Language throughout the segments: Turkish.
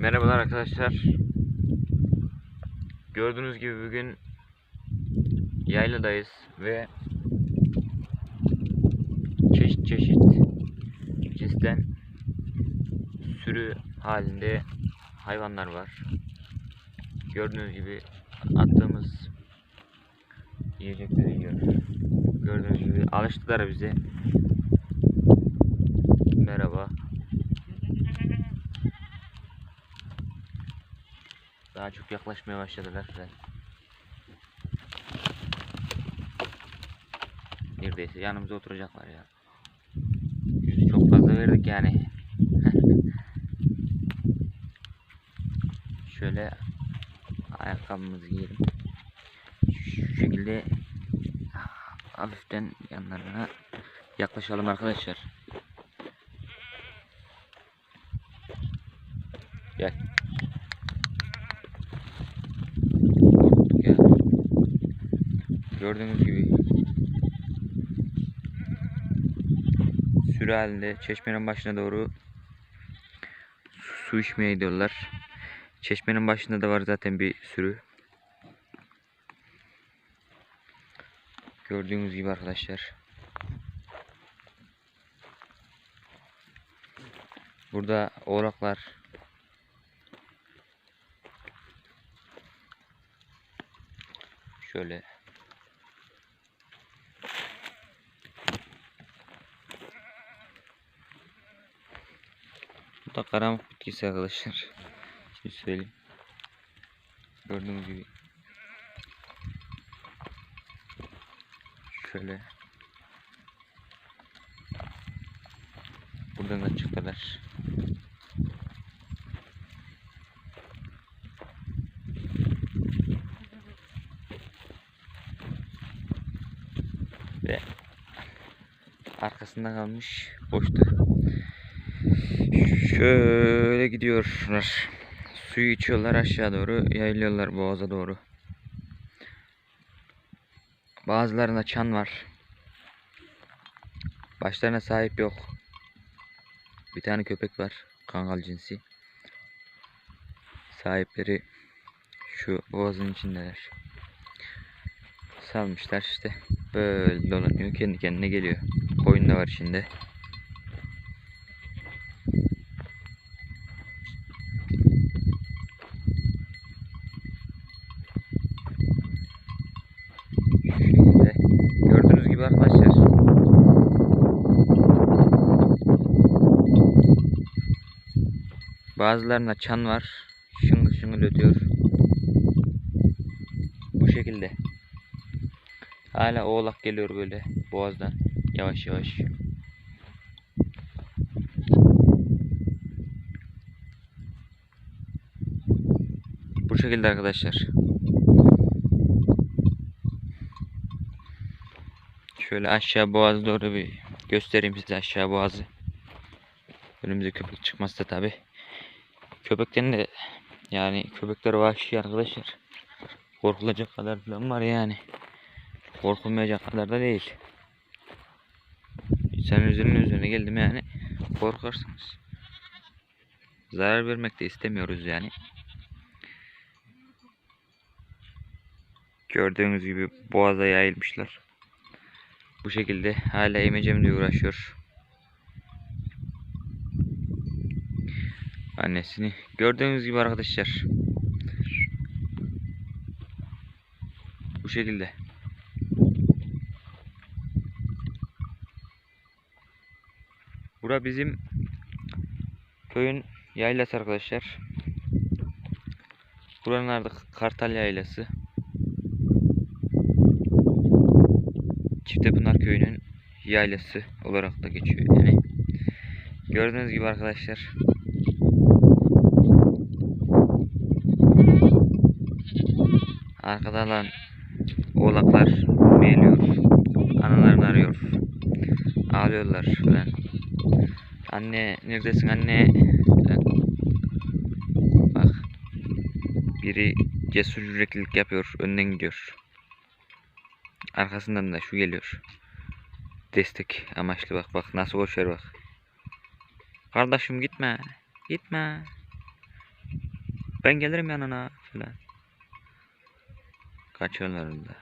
Merhabalar arkadaşlar. Gördüğünüz gibi bugün yayladayız ve çeşit çeşit cinsten sürü halinde hayvanlar var. Gördüğünüz gibi attığımız yiyecekleri yiyor. Gördüğünüz gibi alıştılar bize. Merhaba. Daha çok yaklaşmaya başladılar. Ve Neredeyse yanımıza oturacaklar ya. Yüzü çok fazla verdik yani. Şöyle ayakkabımızı giyelim. Şu şekilde hafiften yanlarına yaklaşalım arkadaşlar. Gel. Korktuk ya. Gördüğünüz gibi sürü halinde çeşmenin başına doğru su içmeye gidiyorlar. Çeşmenin başında da var zaten bir sürü. Gördüğünüz gibi arkadaşlar. Burada oğlaklar şöyle Da karamuk bitkisi arkadaşlar. Şimdi söyleyeyim. Gördüğünüz gibi. Şöyle. Buradan da çıktılar. Ve arkasında kalmış boştu. Şöyle gidiyorlar. Suyu içiyorlar aşağı doğru yayılıyorlar boğaza doğru. Bazılarında çan var. Başlarına sahip yok. Bir tane köpek var. Kangal cinsi. Sahipleri şu boğazın içindeler. Salmışlar işte. Böyle dolanıyor. Kendi kendine geliyor. Koyun da var içinde. Şu şekilde. Gördüğünüz gibi arkadaşlar. Bazılarında çan var. Şıngıl şıngıl ötüyor. Bu şekilde. Hala oğlak geliyor böyle boğazdan. Yavaş yavaş. Bu şekilde arkadaşlar. Şöyle aşağı boğaz doğru bir göstereyim size aşağı boğazı. Önümüze köpek çıkmazsa tabi. Köpekten de yani köpekler vahşi arkadaşlar. Korkulacak kadar falan var yani. Korkulmayacak kadar da değil. İnsanın üzerine üzerine geldim yani korkarsınız. Zarar vermek de istemiyoruz yani. Gördüğünüz gibi boğaza yayılmışlar. Bu şekilde hala emecemle uğraşıyor. Annesini gördüğünüz gibi arkadaşlar. Bu şekilde. Bura bizim köyün yaylası arkadaşlar. Buranın adı Kartal Yaylası. Çiftepınar köyünün yaylası olarak da geçiyor yani. Gördüğünüz gibi arkadaşlar. Arkada lan oğlaklar meyliyor. Analarını arıyor. Ağlıyorlar falan. Anne neredesin anne? Bak. Biri cesur yüreklilik yapıyor. Önden gidiyor. Arkasından da şu geliyor. Destek amaçlı bak bak nasıl koşuyor bak. Kardeşim gitme. Gitme. Ben gelirim yanına falan. Kaçıyorlar orada.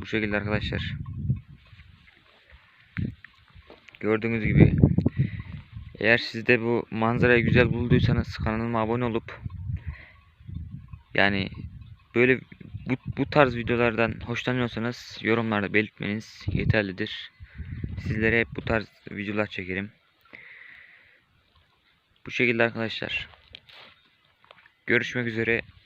Bu şekilde arkadaşlar. Gördüğünüz gibi eğer siz de bu manzarayı güzel bulduysanız kanalıma abone olup yani böyle bu, bu tarz videolardan hoşlanıyorsanız yorumlarda belirtmeniz yeterlidir. Sizlere hep bu tarz videolar çekerim. Bu şekilde arkadaşlar. Görüşmek üzere.